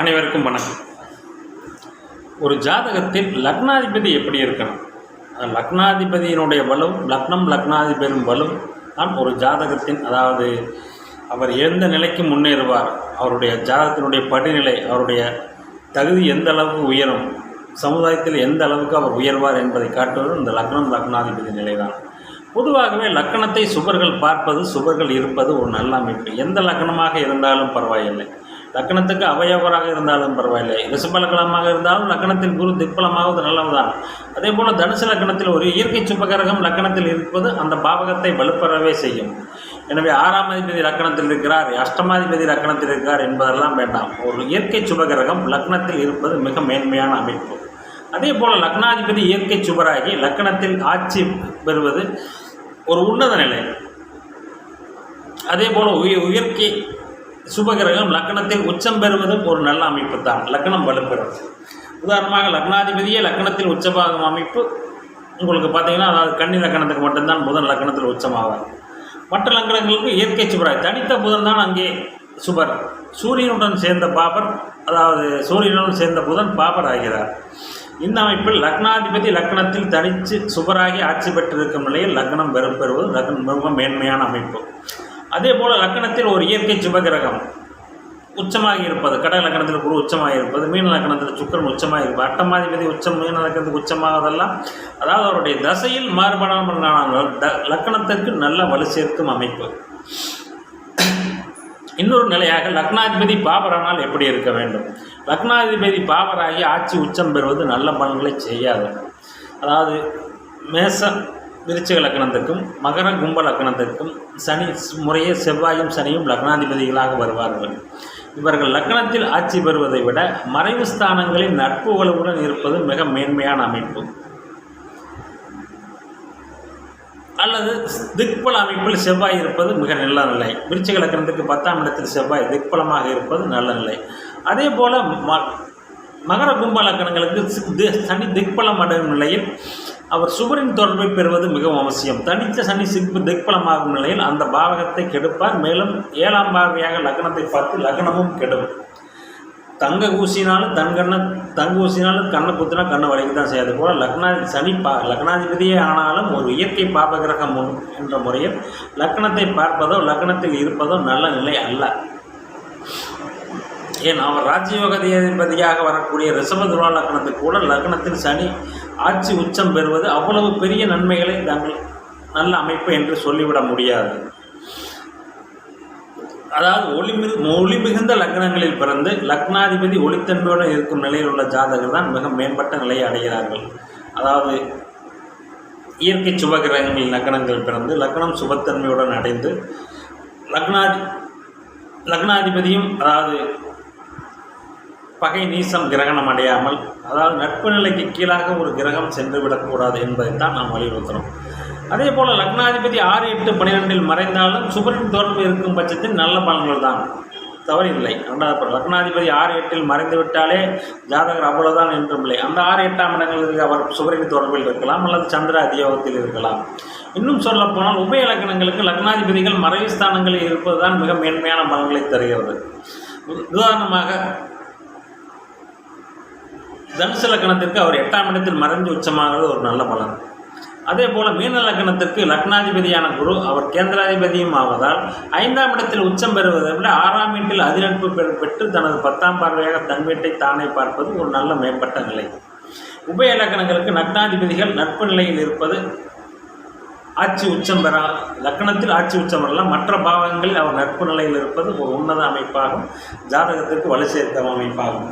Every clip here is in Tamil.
அனைவருக்கும் வணக்கம். ஒரு ஜாதகத்தில் லக்னாதிபதி எப்படி இருக்கணும்? லக்னாதிபதியினுடைய வலும் லக்னம் லக்னாதிபதியின் வலும் தான் ஒரு ஜாதகத்தின் அதாவது அவர் எந்த நிலைக்கு முன்னேறுவார் அவருடைய ஜாதகத்தினுடைய படிநிலை அவருடைய தகுதி எந்த அளவுக்கு உயரும் சமுதாயத்தில் எந்த அளவுக்கு அவர் உயர்வார் என்பதை காட்டுவது இந்த லக்னம் லக்னாதிபதி நிலைதான். பொதுவாகவே லக்கணத்தை சுபர்கள் பார்ப்பது சுபர்கள் இருப்பது ஒரு நல்ல அமைப்பு. எந்த லக்கணமாக இருந்தாலும் பரவாயில்லை. லக்கணத்துக்கு அவயவராக இருந்தாலும் பரவாயில்லை. ரிஷப லக்கணமாக இருந்தாலும் லக்கணத்தில் குரு திப்பலமாவது நல்லதுதான் அதே போல் தனுசு லக்கணத்தில் ஒரு இயற்கை சுபகரகம் லக்கணத்தில் இருப்பது அந்த பாவகத்தை வலுப்பெறவே செய்யும். எனவே ஆறாம் அதிபதி லக்கணத்தில் இருக்கிறார் அஷ்டமாதிபதி லக்கணத்தில் இருக்கிறார் என்பதெல்லாம் வேண்டாம். ஒரு இயற்கை சுபகரகம் லக்னத்தில் இருப்பது மிக மேன்மையான அமைப்பு. அதே போல் லக்னாதிபதி இயற்கை சுபராகி லக்கணத்தில் ஆட்சி பெறுவது ஒரு உன்னத நிலை. அதே போல் உயர் உயர்க்கை சுபகிரகம் லக்னத்தில் உச்சம் பெறுவதும் ஒரு நல்ல அமைப்பு தான். லக்னம் வலுப்பெறுவது உதாரணமாக லக்னாதிபதியே லக்னத்தில் உச்சமாகும் அமைப்பு. உங்களுக்கு பார்த்தீங்கன்னா அதாவது கன்னி லக்கணத்துக்கு மட்டும்தான் புதன் லக்கணத்தில் உச்சமாவார். மற்ற லக்கணங்களுக்கு இயற்கை சுபராய். தனித்த புதன் தான் அங்கே சுபர். சூரியனுடன் சேர்ந்த பாபர் அதாவது சூரியனுடன் சேர்ந்த புதன் பாபர் ஆகிறார். இந்த அமைப்பில் லக்னாதிபதி லக்னத்தில் தனித்து சுபராகி ஆட்சி பெற்றிருக்கும் நிலையில் லக்னம் பெறும் பெறுவது லக்னம் மிகவும் மேன்மையான அமைப்பு. அதே போல் லக்கணத்தில் ஒரு இயற்கை சுபகிரகம் உச்சமாக இருப்பது கடக லக்கணத்தில் குரு உச்சமாக இருப்பது மீன லக்கணத்தில் சுக்கரன் உச்சமாக இருப்பது அட்டமாதிபதி உச்சம் மீன லக்கணத்துக்கு உச்சமாகதெல்லாம் அதாவது அவருடைய தசையில் மாறுபடாமல் த லக்கணத்திற்கு நல்ல வலு சேர்க்கும் அமைப்பு. இன்னொரு நிலையாக லக்னாதிபதி பாபரானால் எப்படி இருக்க வேண்டும்? லக்னாதிபதி பாபராகி ஆட்சி உச்சம் பெறுவது நல்ல பலன்களை செய்யாது. அதாவது மேச விருச்சிக லக்னத்துக்கும் மகர கும்ப லக்கணத்திற்கும் சனி முறையே செவ்வாயும் சனியும் லக்னாதிபதிகளாக வருவார்கள். இவர்கள் லக்னத்தில் ஆட்சி பெறுவதை விட மறைவு ஸ்தானங்களில் நட்பு வலுவுடன் இருப்பது மிக மேன்மையான அமைப்பு. அல்லது திக்பல அமைப்பில் செவ்வாய் இருப்பது மிக நல்ல நிலை. விருச்சிக லக்னத்துக்கு பத்தாம் இடத்தில் செவ்வாய் திக்பலமாக இருப்பது நல்ல நிலை. அதே போல் ம மகர கும்ப லக்கணங்களுக்கு தி- சனி திக்பலம் அடையும் நிலையில் அவர் சுவரின் தொடர்பை பெறுவது மிகவும் அவசியம். தனித்த சனி சிப்பு திக்பலமாகும் நிலையில் அந்த பாவகத்தை கெடுப்பார். மேலும் ஏழாம் பார்வையாக லக்னத்தை பார்த்து லக்னமும் கெடும். தங்க ஊசினாலும் தன் கண்ணை தங்க ஊசினாலும் கண்ணை குத்தினா கண்ணை வலிக்கு தான் செய்யாது போல் லக்னாதி சனி பா லக்னாதிபதியே ஆனாலும் ஒரு இயற்கை பாபகிரகம் என்ற முறையில் லக்னத்தை பார்ப்பதோ லக்னத்தில் இருப்பதோ நல்ல நிலை அல்ல. ஏன் அவர் ராஜயோக அதிபதியாக வரக்கூடிய ரிஷபதுரா லக்னத்துக்கு கூட லக்னத்தில் சனி ஆட்சி உச்சம் பெறுவது அவ்வளவு பெரிய நன்மைகளை தாங்கள் நல்ல அமைப்பு என்று சொல்லிவிட முடியாது. அதாவது ஒளி மிகு ஒளி மிகுந்த லக்னங்களில் பிறந்து லக்னாதிபதி ஒளித்தன்மையுடன் இருக்கும் நிலையில் உள்ள ஜாதகர் தான் மிக மேம்பட்ட நிலையை அடைகிறார்கள். அதாவது இயற்கை சுபகிரகங்களில் லக்னங்கள் பிறந்து லக்னம் சுபத்தன்மையுடன் அடைந்து லக்னாதி லக்னாதிபதியும் அதாவது பகை நீசம் கிரகணம் அடையாமல் அதாவது நட்பு நிலைக்கு கீழாக ஒரு கிரகம் சென்று விடக்கூடாது என்பதைத்தான் நாம் வலியுறுத்துகிறோம் அதே போல் லக்னாதிபதி ஆறு எட்டு பன்னிரெண்டில் மறைந்தாலும் சுபரின் தொடர்பு இருக்கும் பட்சத்தில் நல்ல பலன்கள் தான். தவறில்லை. ரெண்டாவது லக்னாதிபதி ஆறு எட்டில் மறைந்து விட்டாலே ஜாதகர் அவ்வளோதான் என்றும் இல்லை. அந்த ஆறு எட்டாம் இடங்களுக்கு அவர் சுபரின் தொடர்பில் இருக்கலாம் அல்லது சந்திர அதியோகத்தில் இருக்கலாம். இன்னும் சொல்லப்போனால் உபய லக்னங்களுக்கு லக்னாதிபதிகள் மறைவு ஸ்தானங்களில் இருப்பதுதான் மிக மேன்மையான பலன்களை தருகிறது. உதாரணமாக தனுசு லக்கணத்திற்கு அவர் எட்டாம் இடத்தில் மறைஞ்சு உச்சமாகிறது ஒரு நல்ல பலன். அதே போல மீன லக்னத்திற்கு லக்னாதிபதியான குரு அவர் கேந்திராதிபதியும் ஆவதால் ஐந்தாம் இடத்தில் உச்சம் பெறுவதை விட ஆறாம் வீட்டில் அதிநட்பு பெற்று தனது பத்தாம் பார்வையாக தன் வீட்டை தானே பார்ப்பது ஒரு நல்ல மேம்பட்ட நிலை. உபய லக்கணங்களுக்கு லக்னாதிபதிகள் நட்பு நிலையில் இருப்பது ஆட்சி உச்சம் பெறா லக்கணத்தில் ஆட்சி உச்சம் பெறலாம். மற்ற பாவங்களில் அவர் நட்பு நிலையில் இருப்பது ஒரு உன்னத அமைப்பாகும். ஜாதகத்திற்கு வலு சேர்த்த அமைப்பாகும்.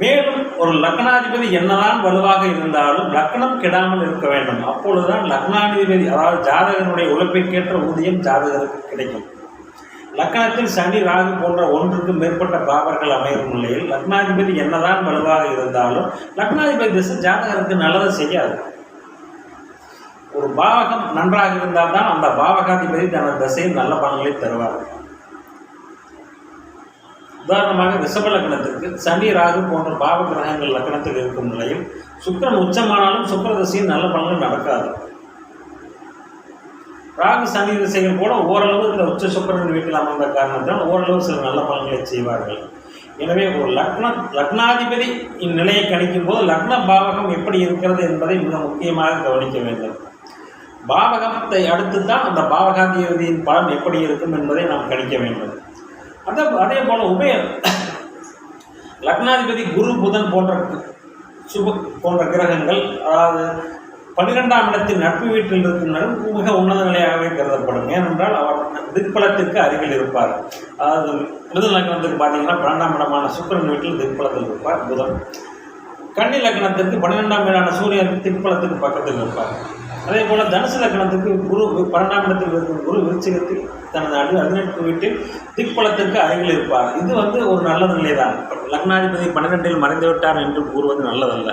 மேலும் ஒரு லக்னாதிபதி என்னதான் வலுவாக இருந்தாலும் லக்னம் கெடாமல் இருக்க வேண்டும். அப்பொழுதுதான் லக்னாதிபதி அதாவது ஜாதகனுடைய உழைப்பிற்கேற்ற ஊதியம் ஜாதகருக்கு கிடைக்கும். லக்னத்தில் சனி ராகு போன்ற ஒன்றுக்கு மேற்பட்ட பாவர்கள் அமையும் நிலையில் லக்னாதிபதி என்னதான் வலுவாக இருந்தாலும் லக்னாதிபதி திசை ஜாதகருக்கு நல்லதை செய்யாது. ஒரு பாவகம் நன்றாக இருந்தால் தான் அந்த பாவகாதிபதி தனது திசையில் நல்ல பலன்களை தருவார்கள் உதாரணமாக ரிஷப லக்னத்திற்கு சனி ராகு போன்ற பாவ கிரகங்கள் லக்னத்தில் இருக்கும் நிலையில் சுக்கரன் உச்சமானாலும் சுக்கிர திசையில் நல்ல பலன்கள் நடக்காது. ராகு சனி திசைகள் கூட ஓரளவு இந்த உச்ச சுக்கரன் வீட்டில் அமர்ந்த காரணத்தால் ஓரளவு சில நல்ல பலன்களை செய்வார்கள். எனவே ஒரு லக்னம் லக்னாதிபதி இந்நிலையை கணிக்கும் போது லக்ன பாவகம் எப்படி இருக்கிறது என்பதை மிக முக்கியமாக கவனிக்க வேண்டும். பாவகத்தை அடுத்து தான் அந்த பாவகாதிபதியின் பலன் எப்படி இருக்கும் என்பதை நாம் கணிக்க வேண்டும். அதே அதே போல உபயம் லக்னாதிபதி குரு புதன் போன்ற சுப போன்ற கிரகங்கள் அதாவது பன்னிரெண்டாம் இடத்தின் நட்பு வீட்டில் இருக்கும் மிக உன்னத நிலையாகவே கருதப்படும். ஏனென்றால் அவர் திக்பலத்திற்கு அருகில் இருப்பார். அதாவது மிருது லக்னத்துக்கு பார்த்தீங்கன்னா பன்னெண்டாம் இடமான சுக்கிரன் வீட்டில் திக்பலத்தில் இருப்பார் புதன். கன்னி லக்னத்திற்கு பன்னிரெண்டாம் இடமான சூரியன் திக்பலத்துக்கு பக்கத்தில் இருப்பார். அதே போல் தனுசு லக்னத்துக்கு குரு பன்னெண்டாம் இடத்தில் இருக்கும் குரு விருச்சிகத்தில் தனது அடி பதினெட்டு வீட்டில் திக்பலத்திற்கு அருகில் இருப்பார். இது வந்து ஒரு நல்ல நிலைதான். லக்னாதிபதி பன்னிரெண்டில் மறைந்து விட்டார் என்று கூறுவது நல்லதல்ல.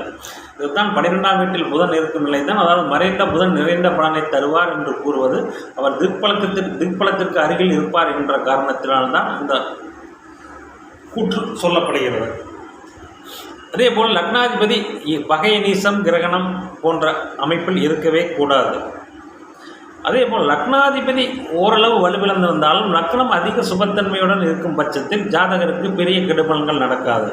இதுதான் பன்னிரெண்டாம் வீட்டில் புதன் இருக்கும் நிலை தான் அதாவது மறைந்த புதன் நிறைந்த பலனை தருவார் என்று கூறுவது அவர் திக்பலத்திற்கு திக்பலத்திற்கு அருகில் இருப்பார் என்ற காரணத்தினால்தான் இந்த கூற்று சொல்லப்படுகிறது. அதே போல் லக்னாதிபதி பகை நீசம் கிரகணம் போன்ற அமைப்பில் இருக்கவே கூடாது. அதே போல் லக்னாதிபதி ஓரளவு வலுவிழந்திருந்தாலும் லக்னம் அதிக சுபத்தன்மையுடன் இருக்கும் பட்சத்தில் ஜாதகருக்கு பெரிய கெடுபலன்கள் நடக்காது.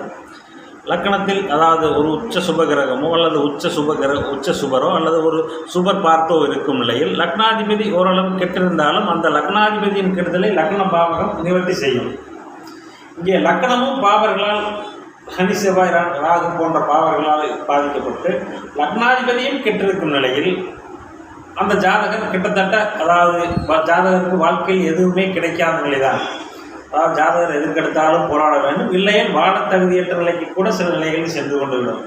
லக்கணத்தில் அதாவது ஒரு உச்ச சுபகிரகமோ அல்லது உச்ச சுபகிர உச்ச சுபரோ அல்லது ஒரு சுபர் பார்த்தோ இருக்கும் நிலையில் லக்னாதிபதி ஓரளவு கெட்டிருந்தாலும் அந்த லக்னாதிபதியின் கெடுதலை லக்ன பாவகம் நிவர்த்தி செய்யும். இங்கே லக்கணமும் பாவர்களால் சனி செவ்வாய் ராகு போன்ற பாவர்களால் பாதிக்கப்பட்டு லக்னாதிபதியும் கெட்டிருக்கும் நிலையில் அந்த ஜாதகர் கிட்டத்தட்ட அதாவது ஜாதகருக்கு வாழ்க்கையில் எதுவுமே கிடைக்காத நிலைதான். அதாவது ஜாதகர் எதுக்கெடுத்தாலும் போராட வேண்டும். இல்லையே வாழ தகுதியற்ற நிலைக்கு கூட சில நிலைகளில் சென்று கொண்டுவிடும்.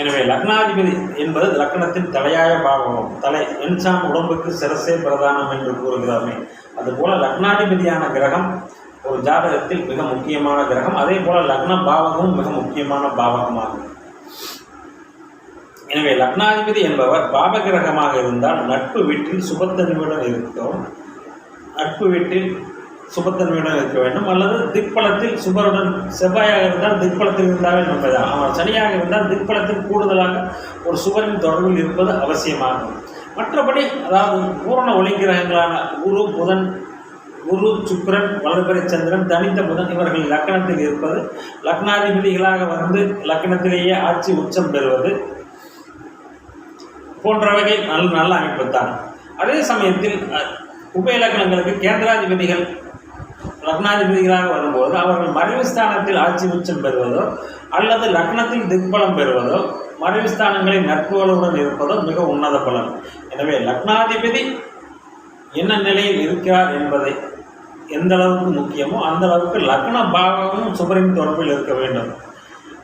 எனவே லக்னாதிபதி என்பது லக்னத்தின் தலையாய பாவகம் தலை என்சாம் உடம்புக்கு சிரசே பிரதானம் என்று கூறுகிறாமே. அதுபோல லக்னாதிபதியான கிரகம் ஒரு ஜாதகத்தில் மிக முக்கியமான கிரகம். அதே போல லக்ன பாவகமும் மிக முக்கியமான பாவகமாகும் எனவே லக்னாதிபதி என்பவர் பாவகிரகமாக இருந்தால் நட்பு வீட்டில் சுபத்தன்மையுடன் இருக்கும் நட்பு வீட்டில் சுபத்தன்மையுடன் இருக்க வேண்டும். அல்லது திக்பலத்தில் சுபருடன் செவ்வாயாக இருந்தால் திக்பலத்தில் இருந்தாலே நம்பதான் அவன் சனியாக இருந்தால் திக்பலத்தில் கூடுதலாக ஒரு சுபரின் தொடர்பில் இருப்பது அவசியமாகும். மற்றபடி அதாவது பூரண ஒளி கிரகங்களான குரு புதன் குரு சுக்கரன் வளர்பிறை சந்திரன் தனித்த புதன் இவர்கள் லக்கணத்தில் இருப்பது. லக்னாதிபதிகளாக வந்து லக்கணத்திலேயே ஆட்சி உச்சம் பெறுவது. போன்றவகை நல்ல நல்ல அமைப்பு தான் அதே சமயத்தில் உப இலக்கணங்களுக்கு கேந்திராதிபதிகள் லக்னாதிபதிகளாக வரும்போது அவர்கள் மறைவு ஸ்தானத்தில் ஆட்சி உச்சம் பெறுவதோ அல்லது லக்னத்தில் திக்பலம் பெறுவதோ மறைவு ஸ்தானங்களில் நட்புகளுடன் இருப்பதோ மிக உன்னத பலன். எனவே லக்னாதிபதி என்ன நிலையில் இருக்கிறார் என்பதை எந்த அளவுக்கு முக்கியமோ அந்த அளவுக்கு லக்ன பாவமும் சுபரின் தொடர்பில் இருக்க வேண்டும்.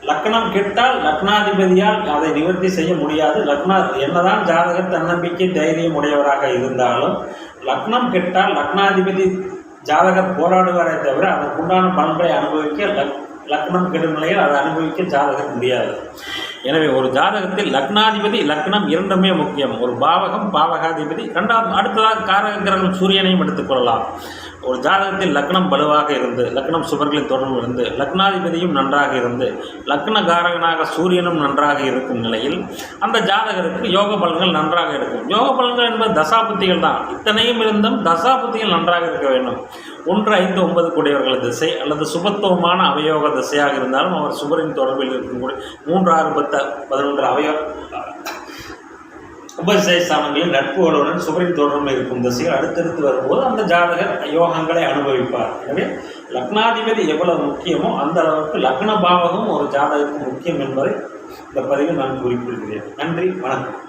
லக்னம் கெட்டால் லக்னாதிபதியால் அதை நிவர்த்தி செய்ய முடியாது. லக்னா என்னதான் ஜாதகர் தன்னம்பிக்கை தைரியம் உடையவராக இருந்தாலும் லக்னம் கெட்டால் லக்னாதிபதி ஜாதகர் போராடுவாரே தவிர அதற்குண்டான பலன்களை அனுபவிக்க லக் லக்னம் கெடும் நிலையில் அதை அனுபவிக்க ஜாதகர் முடியாது. எனவே ஒரு ஜாதகத்தில் லக்னாதிபதி லக்னம் இரண்டுமே முக்கியம். ஒரு பாவகம் பாவகாதிபதி ரெண்டாவது அடுத்ததாக காரக கிரகம் சூரியனையும் எடுத்துக்கொள்ளலாம் ஒரு ஜாதகத்தில் லக்னம் வலுவாக இருந்து லக்னம் சுவர்களின் தொடர்பு இருந்து லக்னாதிபதியும் நன்றாக இருந்து லக்ன காரகனாக சூரியனும் நன்றாக இருக்கும் நிலையில் அந்த ஜாதகருக்கு யோக பலன்கள் நன்றாக இருக்கும். யோக பலன்கள் என்பது தசாபுத்திகள் தான். இத்தனையும் இருந்தும் தசாபுத்திகள் நன்றாக இருக்க வேண்டும். ஒன்று ஐந்து ஒன்பது கூடியவர்கள் திசை அல்லது சுபத்துவமான அவயோக திசையாக இருந்தாலும் அவர் சுவரின் தொடர்பில் இருக்கக்கூடிய மூன்று ஆறு பத்து பதினொன்று அவயோ உபசய நட்பு நட்புகளுடன் சுபரின் தொடர்பு இருக்கும் திசைகள் அடுத்தடுத்து வரும்போது அந்த ஜாதகர் யோகங்களை அனுபவிப்பார். எனவே லக்னாதிபதி எவ்வளவு முக்கியமோ அந்த அளவுக்கு லக்ன பாவகம் ஒரு ஜாதகத்துக்கு முக்கியம் என்பதை இந்த பதிவில் நான் குறிப்பிடுகிறேன். நன்றி வணக்கம்.